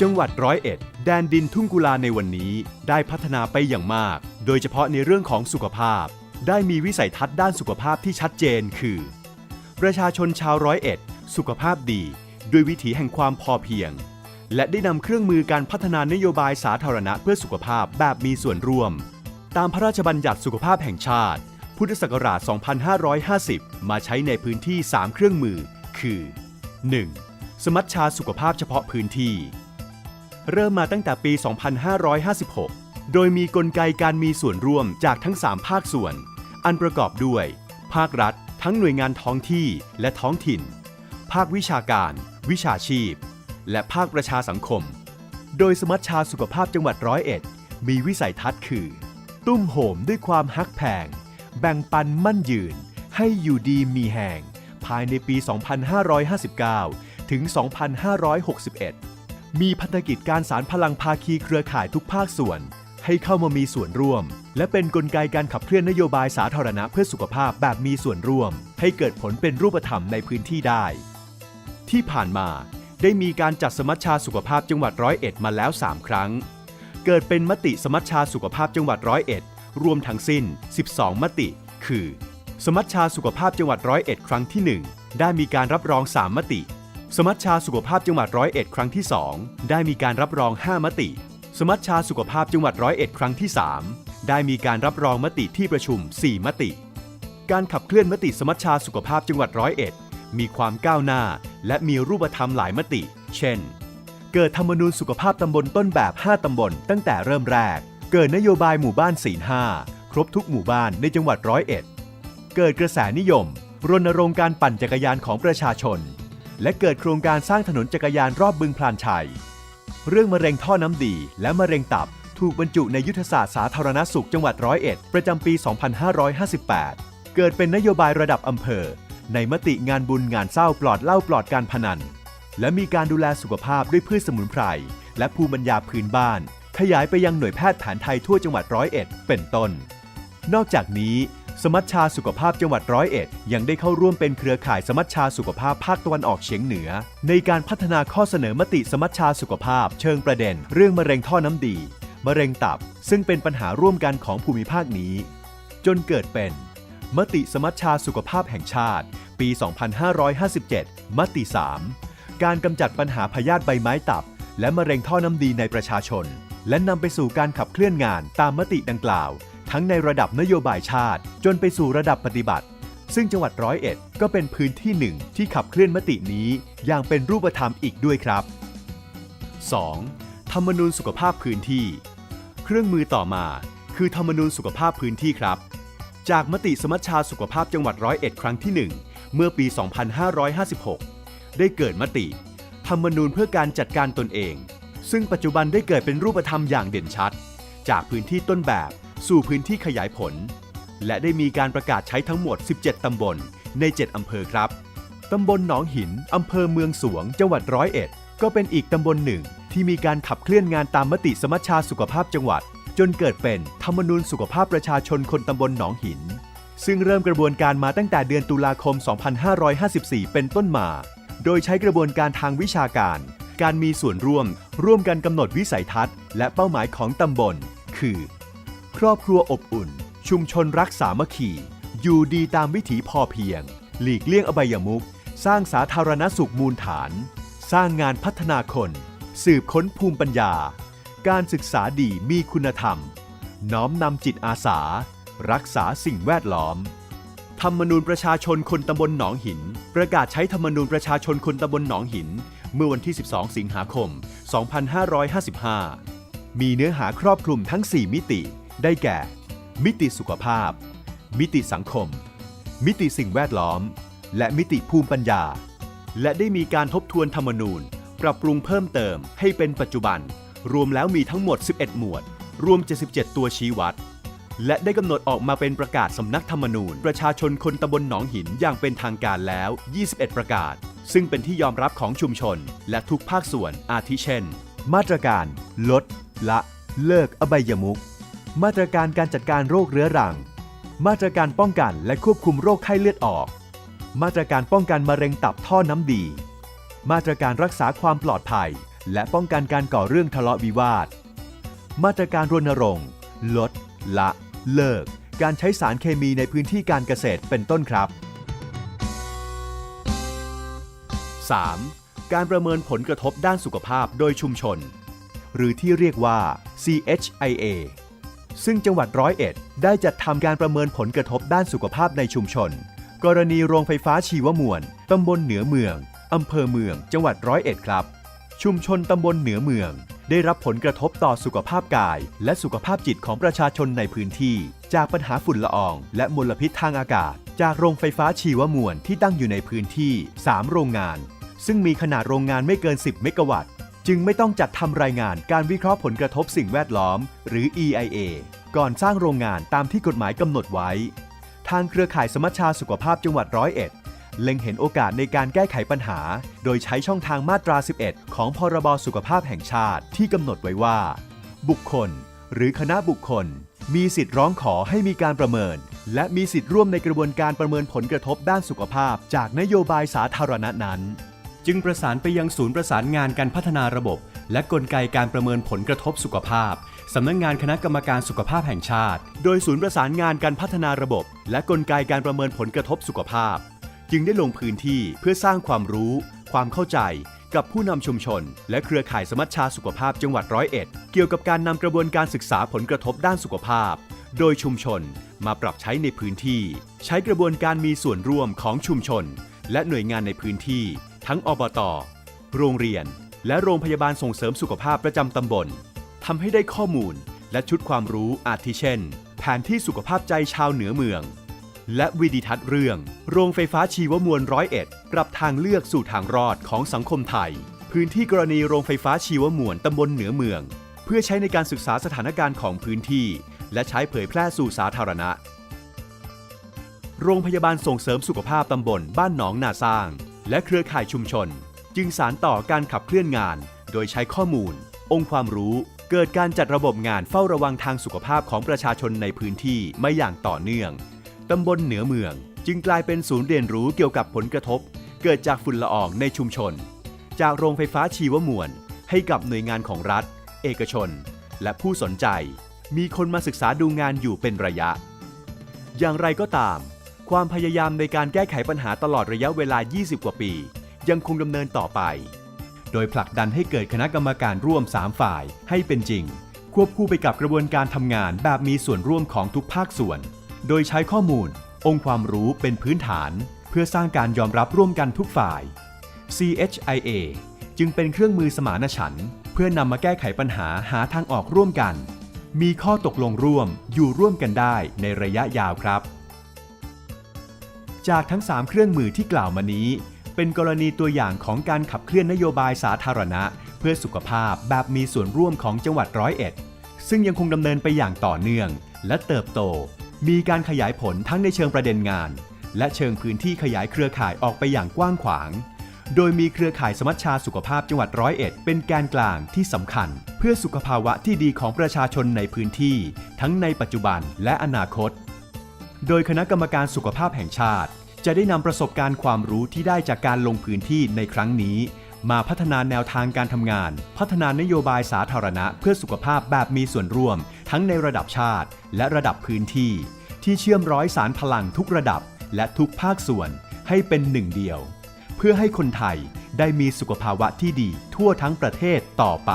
จังหวัดร้อยเอ็ด แดนดินทุ่งกุลาในวันนี้ได้พัฒนาไปอย่างมาก โดยเฉพาะในเรื่องของสุขภาพ ได้มีวิสัยทัศน์ด้านสุขภาพที่ชัดเจนคือ ประชาชนชาวร้อยเอ็ด สุขภาพดี ด้วยวิถีแห่งความพอเพียง และได้นำเครื่องมือการพัฒนานโยบายสาธารณะเพื่อสุขภาพแบบมีส่วนร่วม ตามพระราชบัญญัติสุขภาพแห่งชาติ พุทธศักราช 2550 มาใช้ในพื้นที่ 3 เครื่องมือ คือ 1. สมัชชาสุขภาพเฉพาะพื้นที่ เริ่มมาตั้งแต่ปี 2556 โดยมีกลไกการมีส่วนร่วมจากทั้ง 3 ภาคส่วน อันประกอบด้วย ภาครัฐ ทั้งหน่วยงานท้องที่และท้องถิ่น ภาควิชาการ วิชาชีพ และภาคประชาสังคม โดยสมัชชาสุขภาพจังหวัดร้อยเอ็ด มีวิสัยทัศน์คือ ตุ้มโหมด้วยความฮักแพง แบ่งปันมั่นยืน ให้อยู่ดีมีแห่งภายในปี 2559 ถึง 2561 มีพันธกิจการสารพลังภาคีเครือข่ายทุกภาคส่วน ให้เข้ามามีส่วนร่วม และเป็นนกลไกการขับเคลื่อนนโยบายสาธารณะเพื่อสุขภาพแบบมีส่วนร่วม ให้เกิดผลเป็นรูปธรรมในพื้นที่ได้ ที่ผ่านมาได้มีการจัดสมัชชาสุขภาพจังหวัดร้อยเอ็ดมาแล้ว 3 ครั้ง เกิดเป็นมติสมัชชาสุขภาพจังหวัดร้อยเอ็ดรวมทั้งสิ้น 12 มติ คือ สมัชชาสุขภาพจังหวัดร้อยเอ็ดครั้งที่ 1 ได้มีการรับรอง 3 มติ สมัชชาสุขภาพจังหวัดร้อยเอ็ดครั้งที่ 2 ได้มีการรับรอง 5 มติ สมัชชาสุขภาพจังหวัดร้อยเอ็ดครั้งที่ 3 ได้มีการรับรองมติที่ประชุม 4 มติ การขับเคลื่อนมติสมัชชาสุขภาพจังหวัดร้อยเอ็ดมีความก้าวหน้า และมีรูปธรรมหลายมติ เช่น เกิดธรรมนูญสุขภาพตำบลต้นแบบ 5 ตำบล ตั้งแต่เริ่มแรก เกิดนโยบายหมู่บ้านศีลห้าครบทุกหมู่บ้านในจังหวัดร้อยเอ็ด เกิดกระแสนิยม รณรงค์การปั่นจักรยานของประชาชน และเกิดโครงการสร้างถนนจักรยานรอบบึงพลานชัย เรื่องมะเร็งท่อน้ำดีและมะเร็งตับถูกบรรจุในยุทธศาสตร์สาธารณสุขจังหวัดร้อยเอ็ดประจำปี 2558 เกิดเป็นนโยบายระดับอำเภอ ในมติงานบุญงานเศร้าปลอดเหล้าปลอดการพนัน และมีการดูแลสุขภาพด้วยพืชสมุนไพร และภูมิปัญญาพื้นบ้าน ขยายไปยังหน่วยแพทย์แผนไทยทั่วจังหวัดร้อยเอ็ดเป็นต้น นอกจากนี้ สมัชชาสุขภาพจังหวัดร้อยเอ็ดยังได้เข้าร่วมเป็นเครือข่ายสมัชชาสุขภาพภาคตะวันออกเฉียงเหนือ ในการพัฒนาข้อเสนอมติสมัชชาสุขภาพ เชิงประเด็น เรื่องมะเร็งท่อน้ำดี มะเร็งตับ ซึ่งเป็นปัญหาร่วมกันของภูมิภาคนี้ จนเกิดเป็น มติสมัชชาสุขภาพแห่งชาติ ปี 2557 มติ 3 การกำจัดปัญหาพยาธิใบไม้ตับ และมะเร็งท่อน้ำดีในประชาชน และนำไปสู่การขับเคลื่อนงานตามมติดังกล่าว ทั้งในระดับนโยบายชาติ จนไปสู่ระดับปฏิบัติ ซึ่งจังหวัดร้อยเอ็ดก็เป็นพื้นที่หนึ่งที่ขับเคลื่อนมตินี้อย่างเป็นรูปธรรมอีกด้วยครับ 2. ธรรมนูญสุขภาพพื้นที่ เครื่องมือต่อมา คือธรรมนูญสุขภาพพื้นที่ครับ จากมติสมัชชาสุขภาพจังหวัดร้อยเอ็ดครั้งที่ 1 เมื่อปี 2556 ได้เกิดมติ ธรรมนูญเพื่อการจัดการตนเอง ซึ่งปัจจุบันได้เกิดเป็นรูปธรรมอย่างเด่นชัด จากพื้นที่ต้นแบบ สู่พื้นที่ขยายผล และได้มีการประกาศใช้ทั้งหมด 17 ตำบลใน 7 อำเภอครับ ตำบลหนองหิน อำเภอเมืองสวง จังหวัดร้อยเอ็ด ก็เป็นอีกตำบลหนึ่งที่มีการขับเคลื่อนงานตามมติสมัชชาสุขภาพจังหวัด จนเกิดเป็นธรรมนูญสุขภาพประชาชนคนตำบลหนองหิน ซึ่งเริ่มกระบวนการมาตั้งแต่เดือนตุลาคม 2554 เป็นต้นมา โดยใช้กระบวนการทางวิชาการ การมีส่วนร่วม ร่วมกันกำหนดวิสัยทัศน์ และเป้าหมายของตำบล คือ ครอบครัวอบอุ่น ชุมชนรักสามัคคี อยู่ดีตามวิถีพอเพียง หลีกเลี่ยงอบายมุขสร้างสาธารณสุขมูลฐาน สร้างงานพัฒนาคน สืบค้นภูมิปัญญา การศึกษาดีมีคุณธรรม น้อมนำจิตอาสา รักษาสิ่งแวดล้อม ธรรมนูญประชาชนคนตำบลหนองหิน ประกาศใช้ธรรมนูญประชาชนคนตำบลหนองหิน เมื่อวันที่ 12 สิงหาคม 2555 มีเนื้อหาครอบคลุมทั้ง 4 มิติ ได้แก่ มิติสุขภาพ มิติสังคม มิติสิ่งแวดล้อม และมิติภูมิปัญญา และได้มีการทบทวนธรรมนูญ ปรับปรุงเพิ่มเติมให้เป็นปัจจุบัน รวมแล้วมีทั้งหมด 11 หมวด รวม 77 ตัวชี้วัด และได้กำหนดออกมาเป็นประกาศสำนักธรรมนูญ ประชาชนคนตำบลหนองหินอย่างเป็นทางการแล้ว 21 ประกาศ ซึ่งเป็นที่ยอมรับของชุมชน และทุกภาคส่วนอาทิเช่น มาตรการ ลด ละ เลิกอบายมุข มาตรการการจัดการโรคเรื้อรัง มาตรการป้องกันและควบคุมโรคไข้เลือดออก มาตรการป้องกันมะเร็งตับท่อน้ำดี มาตรการรักษาความปลอดภัย และป้องกันการก่อเรื่องทะเลาะวิวาท มาตรการรณรงค์ ลด ละ เลิก การใช้สารเคมีในพื้นที่การเกษตรเป็นต้นครับ 3. การประเมินผลกระทบด้านสุขภาพโดยชุมชน หรือที่เรียกว่า CHIA ซึ่งจังหวัดร้อยเอ็ดได้จัดทำการประเมินผลกระทบด้านสุขภาพในชุมชน กรณีโรงไฟฟ้าชีวมวลตำบลเหนือเมืองอำเภอเมือง จังหวัดร้อยเอ็ดครับ ชุมชนตำบลเหนือเมือง ได้รับผลกระทบต่อสุขภาพกาย และสุขภาพจิตของประชาชนในพื้นที่ จากปัญหาฝุ่นละออง และมลพิษทางอากาศ จากโรงไฟฟ้าชีวมวลที่ตั้งอยู่ในพื้นที่ 3 โรงงาน ซึ่งมีขนาดโรงงานไม่เกิน 10 เมกะวัตต์ จึงไม่ต้องจัดทำรายงานการวิเคราะห์ผลกระทบสิ่งแวดล้อม หรือ EIA ก่อนสร้างโรงงานตามที่กฎหมายกำหนดไว้ ทางเครือข่ายสมัชชาสุขภาพจังหวัดร้อยเอ็ดเล็งเห็นโอกาสในการแก้ไขปัญหา โดยใช้ช่องทางมาตรา 11 ของพรบสุขภาพแห่งชาติที่กำหนดไว้ว่า บุคคล หรือคณะบุคคล มีสิทธิ์ร้องขอให้มีการประเมิน และมีสิทธิ์ร่วมในกระบวนการประเมินผลกระทบด้านสุขภาพ จากนโยบายสาธารณะนั้น จึงประสานไปยังศูนย์ประสานงานการพัฒนาระบบ และกลไกการประเมินผลกระทบสุขภาพ สำนักงงานคณะกรรมการสุขภาพแห่งชาติ โดยศูนย์ประสานงานการพัฒนาระบบ และกลไกการประเมินผลกระทบสุขภาพ จึงได้ลงพื้นที่เพื่อสร้างความรู้ ความเข้าใจ กับผู้นำชุมชน และเครือข่ายสมัชชาสุขภาพจังหวัดร้อยเอ็ดเกี่ยวกับการนำกระบวนการศึกษาผลกระทบด้านสุขภาพ โดยชุมชนมาปรับใช้ในพื้นที่ ใช้กระบวนการมีส่วนร่วมของชุมชน และหน่วยงานในพื้นที่ ทั้งอบต โรงเรียน และโรงพยาบาลส่งเสริมสุขภาพประจำตำบลทำให้ได้ข้อมูลและชุดความรู้อาทิเช่น แผนที่สุขภาพใจชาวเหนือเมือง และวิดิทัศน์เรื่อง โรงไฟฟ้าชีวมวลร้อยเอ็ดปรับทางเลือกสู่ทางรอดของสังคมไทย พื้นที่กรณีโรงไฟฟ้าชีวมวลตำบลเหนือเมือง เพื่อใช้ในการศึกษาสถานการณ์ของพื้นที่ และใช้เผยแพร่สู่สาธารณะ โรงพยาบาลส่งเสริมสุขภาพตำบลบ้านหนองนาสร้าง และเครือข่ายชุมชน จึงสารต่อการขับเคลื่อนงาน โดยใช้ข้อมูล องค์ความรู้ เกิดการจัดระบบงานเฝ้าระวังทางสุขภาพของประชาชนในพื้นที่ม่อย่างต่อเนื่องตำบลเหนือเมือง จึงกลายเป็นศูนย์เรียนรู้เกี่ยวกับผลกระทบ เกิดจากฝุ่นละอองในชุมชน จากโรงไฟฟ้าชีวมวล ให้กับหน่วยงานของรัฐ เอกชน และผู้สนใจ มีคนมาศึกษาดูงานอยู่เป็นระยะ อย่างไรก็ตาม ความพยายามในการแก้ไขปัญหาตลอดระยะเวลา 20 กว่าปี ยังคงดำเนินต่อไป โดยผลักดันให้เกิดคณะกรรมการร่วม 3 ฝ่ายให้เป็นจริง ควบคู่ไปกับกระบวนการทำงานแบบมีส่วนร่วมของทุกภาคส่วน โดยใช้ข้อมูล องค์ความรู้เป็นพื้นฐาน เพื่อสร้างการยอมรับร่วมกันทุกฝ่าย CHIA จึงเป็นเครื่องมือสมานฉันท์เพื่อนำมาแก้ไขปัญหาหาทางออกร่วมกัน มีข้อตกลงร่วมอยู่ร่วมกันได้ในระยะยาวครับ จากทั้ง 3 เครื่องมือที่กล่าวมานี้ เป็นกรณีตัวอย่างของการขับเคลื่อนนโยบายสาธารณะ เพื่อสุขภาพแบบมีส่วนร่วมของจังหวัดร้อยเอ็ด ซึ่งยังคงดำเนินไปอย่างต่อเนื่อง และเติบโต มีการขยายผลทั้งในเชิงประเด็นงาน และเชิงพื้นที่ขยายเครือข่ายออกไปอย่างกว้างขวางโดยมีเครือข่ายสมัชชาสุขภาพจังหวัดร้อยเอ็ดเป็นแกนกลางที่สำคัญ เพื่อสุขภาวะที่ดีของประชาชนในพื้นที่ ทั้งในปัจจุบันและอนาคต โดยคณะกรรมการสุขภาพแห่งชาติ จะได้นำประสบการณ์ความรู้ที่ได้จากการลงพื้นที่ในครั้งนี้ มาพัฒนาแนวทางการทำงาน พัฒนานโยบายสาธารณะเพื่อสุขภาพแบบมีส่วนร่วม ทั้งในระดับชาติ และระดับพื้นที่ ที่เชื่อมร้อยสารพลังทุกระดับ และทุกภาคส่วนให้เป็นหนึ่งเดียว เพื่อให้คนไทยได้มีสุขภาวะที่ดีทั่วทั้งประเทศต่อไป